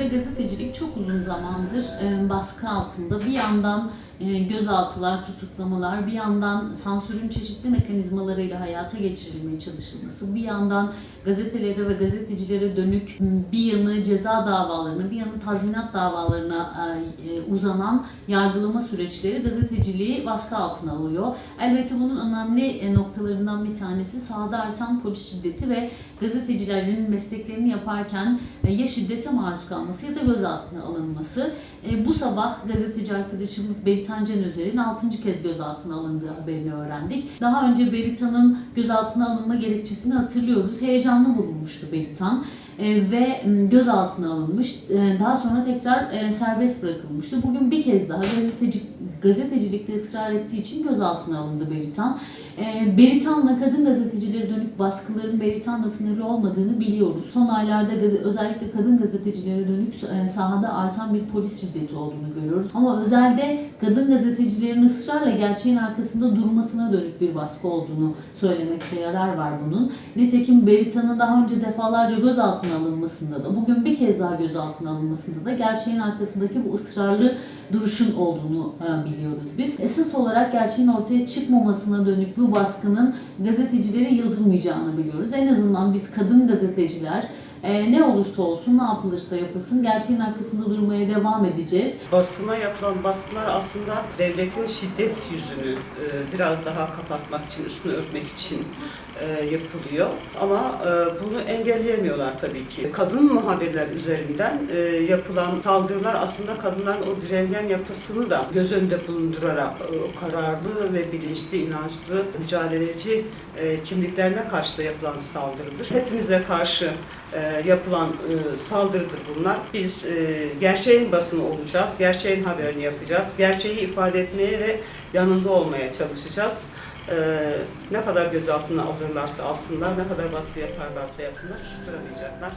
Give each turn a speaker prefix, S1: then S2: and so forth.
S1: Türkiye'de gazetecilik çok uzun zamandır e, baskı altında. Bir yandan e, gözaltılar, tutuklamalar, bir yandan sansürün çeşitli mekanizmalarıyla hayata geçirilmeye çalışılması, bir yandan gazetelere ve gazetecilere dönük bir yanı ceza davalarına, bir yanı tazminat davalarına e, uzanan yargılama süreçleri gazeteciliği baskı altına alıyor. Elbette bunun önemli noktalarından bir tanesi sahada artan polis şiddeti ve gazetecilerin mesleklerini yaparken ya şiddete maruz kalması ya da gözaltına alınması. E, Bu sabah gazeteci arkadaşımız Beritan Can Özer'in 6. kez gözaltına alındığı haberini öğrendik. Daha önce Beritan'ın gözaltına alınma gerekçesini hatırlıyoruz. Heyecanlı bulunmuştu Beritan E, ve gözaltına alınmış. E, Daha sonra tekrar e, serbest bırakılmıştı. Bugün bir kez daha gazeteci gazetecilikte ısrar ettiği için gözaltına alındı Beritan. E, Beritan'la kadın gazetecilere dönük baskıların Beritan'la sınırlı olmadığını biliyoruz. Son aylarda özellikle kadın gazetecilere dönük e, sahada artan bir polis şiddeti olduğunu görüyoruz. Ama özelde kadın gazetecilerin ısrarla gerçeğin arkasında durmasına dönük bir baskı olduğunu söylemekte yarar var bunun. Nitekim Beritan'ın daha önce defalarca gözaltına alınmasında da bugün bir kez daha gözaltına alınmasında da gerçeğin arkasındaki bu ısrarlı duruşun olduğunu e, biliyoruz biz. Esas olarak gerçeğin ortaya çıkmamasına dönük bu baskının gazetecileri yıldırmayacağını biliyoruz. En azından biz kadın gazeteciler e, ne olursa olsun, ne yapılırsa yapılsın gerçeğin arkasında durmaya devam edeceğiz.
S2: Basına yapılan baskılar aslında devletin şiddet yüzünü e, biraz daha kapatmak için, üstünü örtmek için e, yapılıyor. Ama e, bunu engelleyemiyorlar tabii ki. Kadın muhabirler üzerinden e, yapılan saldırılar aslında kadınların o direngen yapısını da göz önünde bulundurarak e, kararlı ve bilinçli, inançlı, mücadeleci e, kimliklerine karşı da yapılan saldırıdır. Hepimize karşı e, yapılan saldırıdır bunlar. Biz gerçeğin basını olacağız, gerçeğin haberini yapacağız, gerçeği ifade etmeye ve yanında olmaya çalışacağız. Ne kadar gözaltına alırlarsa alsınlar, ne kadar baskı yaparlarsa yapsınlar, susturamayacaklar.